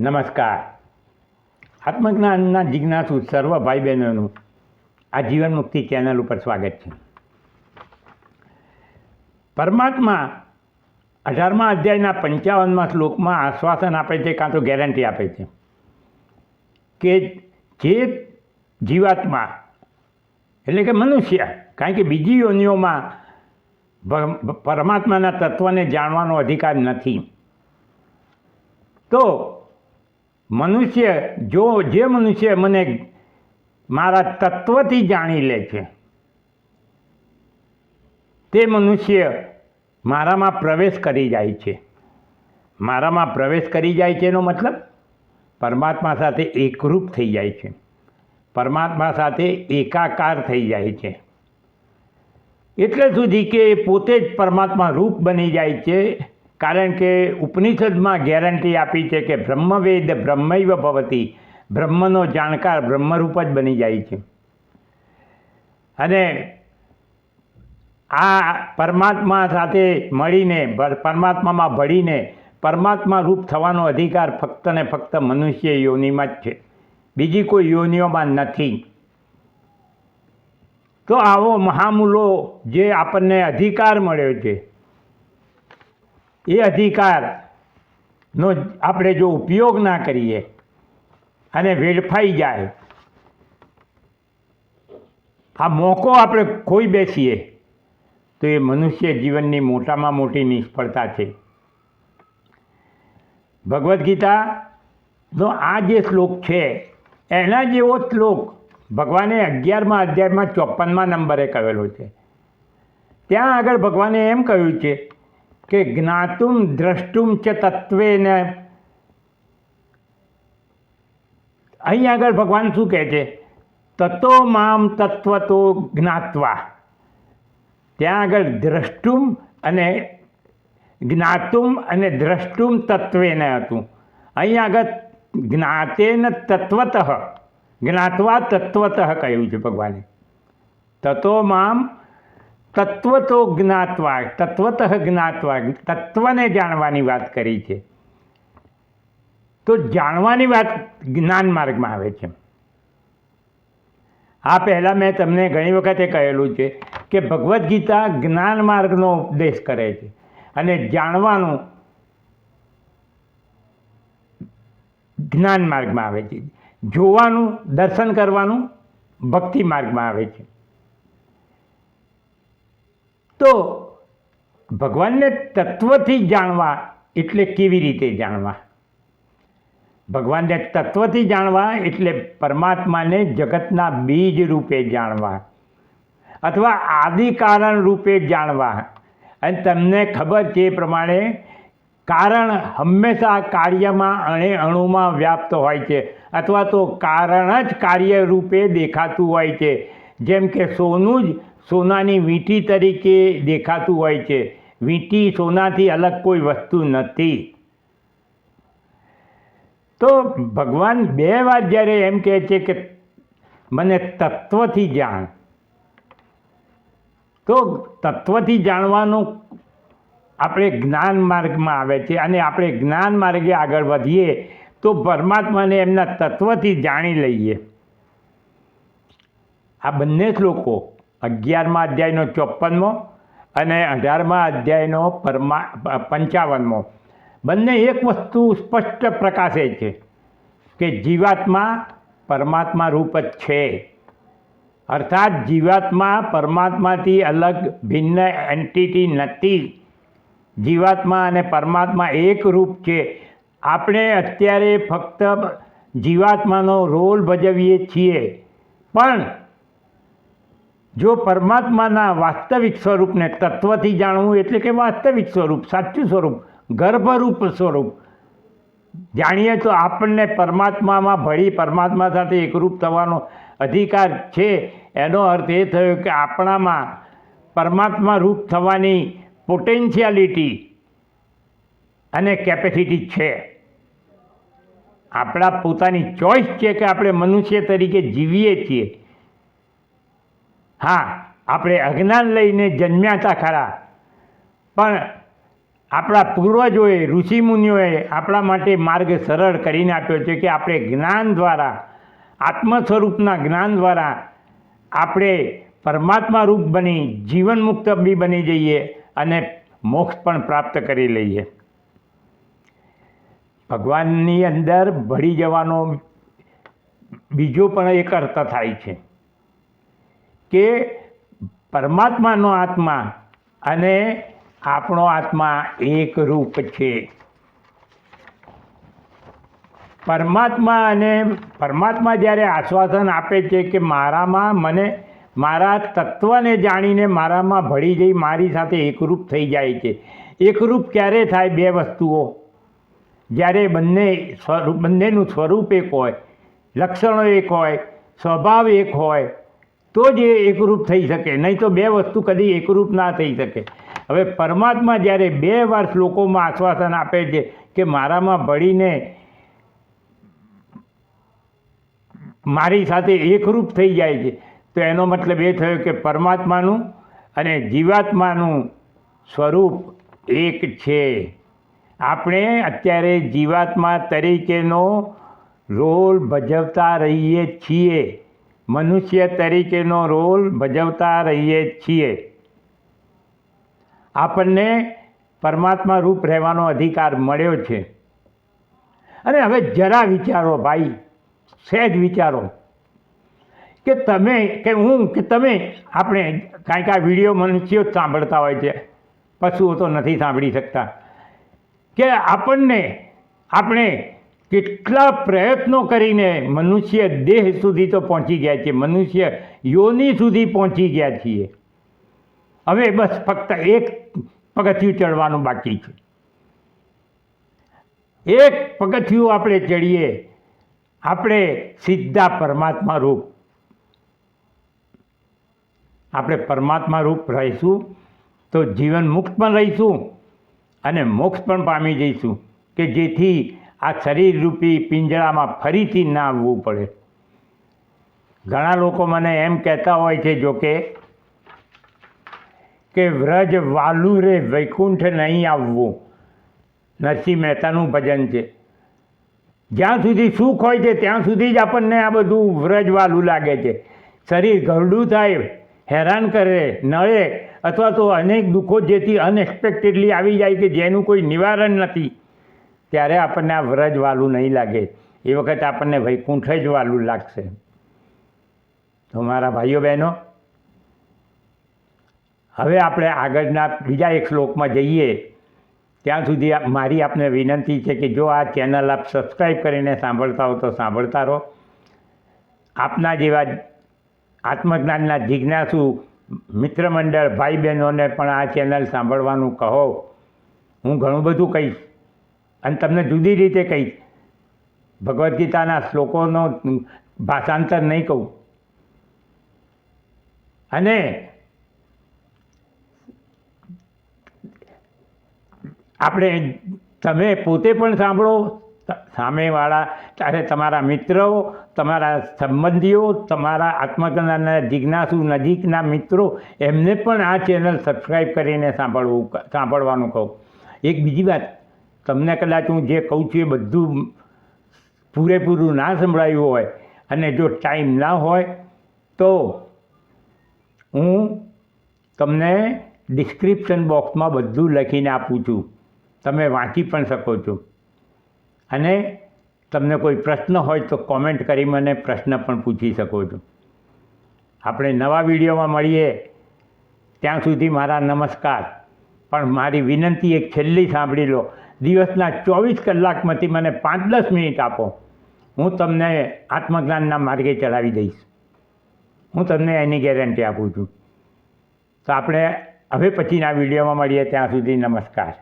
નમસ્કાર. આત્મજ્ઞાનના જિજ્ઞાસુ સર્વ ભાઈ બહેનોનું આ જીવન મુક્તિ ચેનલ ઉપર સ્વાગત છે. પરમાત્મા અઢારમા અધ્યાયના પંચાવનમાં શ્લોકમાં આશ્વાસન આપે છે, કાં તો ગેરંટી આપે છે કે જે જીવાત્મા, એટલે કે મનુષ્ય, કારણ કે બીજી યોનિઓમાં પરમાત્માના તત્વને જાણવાનો અધિકાર નથી. તો મનુષ્ય, જો, જે મનુષ્ય મને મારા તત્વથી જાણી લે છે, તે મનુષ્ય મારામાં પ્રવેશ કરી જાય છે. મારામાં પ્રવેશ કરી જાય છે એનો મતલબ પરમાત્મા સાથે એકરૂપ થઈ જાય છે. પરમાત્મા સાથે એકાકાર થઈ જાય છે. એટલે સુધી કે પોતે જ પરમાત્મા રૂપ બની જાય છે. કારણ કે ઉપનિષદમાં ગેરંટી આપી છે કે બ્રહ્મવેદ બ્રહ્મૈવ ભવતી, બ્રહ્મનો જાણકાર બ્રહ્મરૂપ જ બની જાય છે. અને આ પરમાત્મા સાથે મળીને પરમાત્મામાં ભળીને, પરમાત્મા રૂપ થવાનો અધિકાર ફક્ત ને ફક્ત મનુષ્ય યોનિમાં જ છે. બીજી કોઈ યોનિઓમાં નથી. તો આવો મહામૂલો જે આપણને અધિકાર મળ્યો છે એ અધિકારનો આપણે જો ઉપયોગ ના કરીએ અને વેડફાઈ જાય, આ મોકો આપણે ખોઈ બેસીએ, તો એ મનુષ્ય જીવનની મોટામાં મોટી નિષ્ફળતા છે. ભગવદ્ ગીતાનો આ જે શ્લોક છે, એના જેવો શ્લોક ભગવાને અગિયારમાં અધ્યાયમાં ચોપનમાં નંબરે કહેલો છે. ત્યાં આગળ ભગવાને એમ કહ્યું છે કે જ્ઞાતુમ દ્રષ્ટુમ ચ તત્વેને અહીં આગળ ભગવાન શું કહે છે તત્વો મામ તત્વતો જ્ઞાત્વા ત્યાં આગળ દ્રષ્ટુમ અને જ્ઞાતુમ અને દ્રષ્ટુમ તત્વેને હતું અહીં આગળ જ્ઞાતેન તત્વત જ્ઞાત્વા તત્વત કહ્યું છે ભગવાને તત્વો મામ તત્વતો જ્ઞાતવા, તત્વતઃ જ્ઞાતવા, તત્વને જાણવાની વાત કરી છે. તો જાણવાની વાત જ્ઞાન માર્ગમાં આવે છે. આ પહેલાં મેં તમને ઘણી વખતે કહેલું છે કે ભગવદ્ ગીતા જ્ઞાન માર્ગનો ઉપદેશ કરે છે અને જાણવાનું જ્ઞાન માર્ગમાં આવે છે. જોવાનું, દર્શન કરવાનું ભક્તિ માર્ગમાં આવે છે. તો ભગવાનને તત્વથી જાણવા એટલે કેવી રીતે જાણવા? ભગવાનને તત્વથી જાણવા એટલે પરમાત્માને જગતના બીજ રૂપે જાણવા અથવા આદિ કારણ રૂપે જાણવા. અને તમને ખબર છે એ પ્રમાણે કારણ હંમેશા કાર્યમાં અણે અણુમાં વ્યાપ્ત હોય છે અથવા તો કારણ જ કાર્ય રૂપે દેખાતું હોય છે. જેમ કે સોનું જ સોનાની વીંટી તરીકે દેખાતું હોય છે. વીંટી સોનાથી અલગ કોઈ વસ્તુ નથી. તો ભગવાન બે વાર જ્યારે એમ કહે છે કે મને તત્વથી જાણ. તો તત્વથી જાણવાનું આપણે જ્ઞાન માર્ગમાં આવે છે અને આપણે જ્ઞાન માર્ગે આગળ વધીએ તો પરમાત્માને એમના તત્વથી જાણી લઈએ. આ બંને શ્લોકો અગિયારમા અધ્યાયનો ચોપ્પનમો અને અઢારમા અધ્યાયનો પરમા પંચાવનમો. બંને એક વસ્તુ સ્પષ્ટ પ્રકાશે છે કે જીવાત્મા પરમાત્મા રૂપ જ છે. અર્થાત જીવાત્મા પરમાત્માથી અલગ ભિન્ન એન્ટિટી નથી. જીવાત્મા અને પરમાત્મા એક રૂપ છે. આપણે અત્યારે ફક્ત જીવાત્માનો રોલ ભજવીએ છીએ. પણ જો પરમાત્માના વાસ્તવિક સ્વરૂપને તત્વથી જાણવું એટલે કે વાસ્તવિક સ્વરૂપ, સાચું સ્વરૂપ, ગર્ભરૂપ સ્વરૂપ, જાણીએ તો આપણને પરમાત્મામાં ભળી, પરમાત્મા સાથે એકરૂપ થવાનો અધિકાર છે. એનો અર્થ એ થયો કે આપણામાં પરમાત્મા રૂપ થવાની પોટેન્શિયાલિટી અને કેપેસિટી છે. આપણા પોતાની ચોઈસ છે કે આપણે મનુષ્ય તરીકે જીવીએ છીએ. હા, આપણે અજ્ઞાન લઈને જન્મ્યા હતા ખરા. પણ આપણા પૂર્વજોએ, ઋષિમુનિઓએ આપણા માટે માર્ગ સરળ કરીને આપ્યો છે કે આપણે જ્ઞાન દ્વારા આત્મ સ્વરૂપના જ્ઞાન દ્વારા આપણે પરમાત્મા રૂપ બની જીવન મુક્ત બી બની જઈએ અને મોક્ષ પણ પ્રાપ્ત કરી લઈએ. ભગવાનની અંદર ભળી જવાનો બીજો પણ એક અર્થ થાય છે. કે પરમાત્માનો આત્મા અને આપણો આત્મા એકરૂપ છે. પરમાત્મા અને પરમાત્મા જ્યારે આશ્વાસન આપે છે કે મારામાં મને, મારા તત્વને જાણીને મારામાં ભળી જઈ મારી સાથે એકરૂપ થઈ જાય છે. એકરૂપ ક્યારે થાય? બે વસ્તુઓ. જ્યારે બંને સ્વરૂપ, બંનેનું સ્વરૂપ એક હોય, લક્ષણો એક હોય, સ્વભાવ એક હોય તો જ એ એકરૂપ થઈ શકે, નહીં તો બે વસ્તુ કદી એકરૂપ ના થઈ શકે. હવે પરમાત્મા જ્યારે બે વાર શ્લોકોમાં આશ્વાસન આપે છે કે મારામાં ભળીને મારી સાથે એકરૂપ થઈ જાય છે, તો એનો મતલબ એ થયો કે પરમાત્માનું અને જીવાત્માનું સ્વરૂપ એક છે. આપણે અત્યારે જીવાત્મા તરીકેનો રોલ ભજવતા રહીએ છીએ. મનુષ્ય તરીકેનો રોલ ભજવતા રહીએ છીએ. આપણને પરમાત્મા રૂપ રહેવાનો અધિકાર મળ્યો છે. અને હવે જરા વિચારો ભાઈ, સહેજ વિચારો. કે તમે, કે હું, કે તમે આપણે કારણ કે આ વીડિયો મનુષ્યો જ સાંભળતા હોય છે. પશુઓ તો નથી સાંભળી શકતા. કે આપણને, આપણે કેટલા પ્રયત્નો કરીને મનુષ્ય દેહ સુધી તો પહોંચી ગયા છીએ. મનુષ્ય યોની સુધી પહોંચી ગયા છીએ. હવે બસ ફક્ત એક પગથિયું ચડવાનું બાકી છે. એક પગથિયું આપણે ચડીએ, આપણે સીધા પરમાત્મા રૂપ. આપણે પરમાત્મા રૂપ રહીશું, તો જીવન મુક્ત પણ રહીશું અને મોક્ષ પણ પામી જઈશું, કે જેથી આ શરીર રૂપી પિંજરામાં ફરીથી ના આવવું પડે. ઘણા લોકો મને એમ કહેતા હોય છે, જો કે કે વ્રજ વાલું રે વૈકુંઠ નહીં આવવું. નરસિંહ મહેતાનું ભજન છે. જ્યાં સુધી સુખ હોય છે, ત્યાં સુધી જ આપણને આ બધું વ્રજવાલું લાગે છે. શરીર ઘરડું થાય, હેરાન કરે નળે અથવા તો અનેક દુઃખો જેથી અનએક્સપેક્ટેડલી આવી જાય કે જેનું કોઈ નિવારણ નથી. ત્યારે આપણને આ વ્રજ વાલું નહીં લાગે. એ વખત આપણને વૈકુંઠ જ વાલું લાગશે. તો મારા ભાઈઓ બહેનો, હવે આપણે આગળના બીજા એક શ્લોકમાં જઈએ. ત્યાં સુધી મારી આપને વિનંતી છે કે જો આ ચેનલ આપ સબસ્ક્રાઈબ કરીને સાંભળતા હો તો સાંભળતા રહો. આપના જેવા આત્મજ્ઞાનના જિજ્ઞાસુ મિત્ર મંડળ ભાઈ બહેનોને પણ આ ચેનલ સાંભળવાનું કહો. હું ઘણું બધું કહીશ. અને તમને જુદી રીતે કહીશ ભગવદ્ ગીતાના શ્લોકોનો ભાષાંતર નહીં કહું. અને આપણે તમે પોતે પણ સાંભળો, સામેવાળા, ત્યારે તમારા મિત્રો, તમારા સંબંધીઓ, તમારા આત્મજ્ઞાનના જિજ્ઞાસુ નજીકના મિત્રો, એમને પણ આ ચેનલ સબસ્ક્રાઈબ કરીને સાંભળવું સાંભળવાનું કહું. એક બીજી વાત તમને કદાચ હું જે કહું છું એ બધું પૂરેપૂરું ના સંભળાયું હોય અને જો ટાઈમ ના હોય તો હું તમને ડિસ્ક્રિપ્શન બોક્સમાં બધું લખીને આપું છું. તમે વાંચી પણ શકો છો. અને તમને કોઈ પ્રશ્ન હોય તો કોમેન્ટ કરી મને પ્રશ્ન પણ પૂછી શકો છો. આપણે નવા વિડીયોમાં મળીએ. ત્યાં સુધી મારા નમસ્કાર. પણ મારી વિનંતી એક છેલ્લી સાંભળી લો. દિવસના ચોવીસ કલાકમાંથી મને પાંચ દસ મિનિટ આપો. હું તમને આત્મજ્ઞાનના માર્ગે ચડાવી દઈશ. હું તમને એની ગેરંટી આપું છું. તો આપણે હવે પછીના વિડીયોમાં મળીએ. ત્યાં સુધી નમસ્કાર.